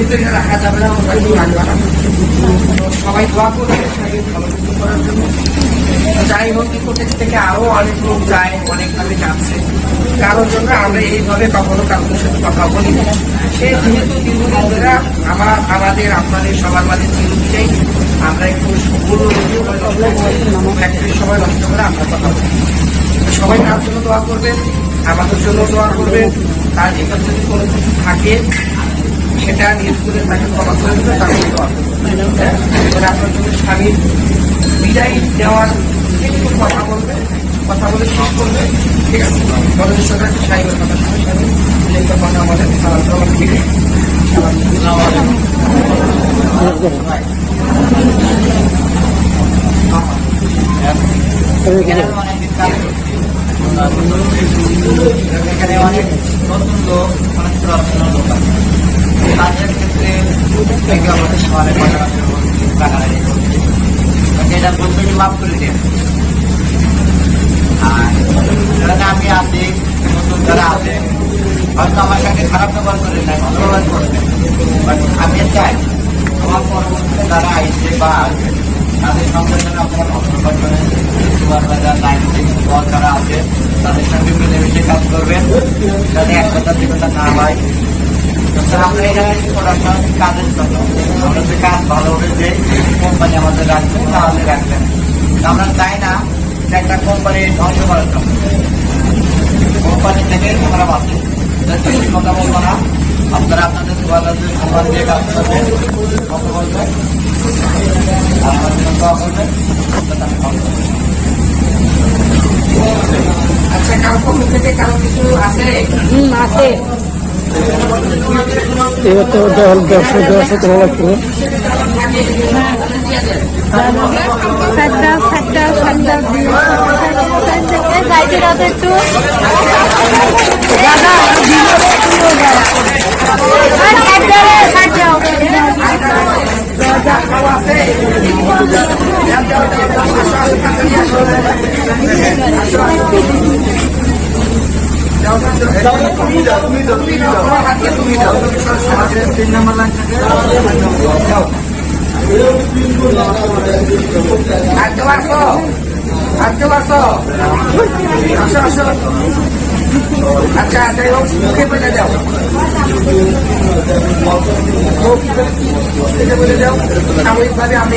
ভিতরে রাখা যাবে না না। তো সবাই দোয়া করবে যাই হোক, ইকোটেক থেকে আরও অনেক লোক যায়, অনেকভাবে যাচ্ছে কারোর জন্য আমরা এইভাবে কখনো কারোর সাথে কথা বলি। সে যেহেতু দীর্ঘদিন ধরে আমার, আমাদের, আপনাদের, সবার মাঝে ছিল আমরা ফ্যাক্টরির সময় নষ্ট করে আমরা কথা সবাই তার জন্য দোয়া করবেন আমাদের জন্য দোয়া করবেন তার এখান যদি কোনো কিছু থাকে সেটা নিজ করে তাকে ক্ষমা করে দেবে তাকে দোয়া করবেন? আপনার জন্য স্বামীর বিদায় দেওয়ার একটু কথা বলবে কথা বলে শেষ করবে ঠিক আছে বড়দের সাথে একটা স্বামীর কথা স্বামী একটা কথা আমাদের সালাম সালাম ঠিক আর আমি আছি নতুন যারা আছে আমার সঙ্গে খারাপ ব্যবহার করে নাই ভালো আমি চাই আমার পরবর্তীতে যারা আইসে বা আসবে তাদের সঙ্গে যেন আপনারা অংশগ্রহণ করেন সুপারভাইজার লাইন থেকে বস যারা আছে, তাদের সঙ্গে মিলেমিশে কাজ করবেন, যাতে একসাথে দুটা না হয়। আমরা এখানে কাজের কাজ ভালো যে কোম্পানি আমাদের রাখবেন তাহলে রাখবেন। আমরা চাই না একটা কোম্পানি ধ্বংস করার জন্য। কোম্পানি থেকে আমরা বাঁচি। বেশি কথা আপনারা আপনাদের সুপারভাইজার কোম্পানি দিয়ে কাজ করবেন, কথা বলবেন জন্য দোয়া করবেন ভালো থাকবেন। আচ্ছা কারও পক্ষ থেকে কারও কিছু আছে। এবার তো দর্শক দর্শক লাগতো তোমার হাতে তুমি দাও তিন নম্বর লাইন থেকে যাও কেউ আসো আর কেউ আসো আসো আচ্ছা যাই যাও যাও আমি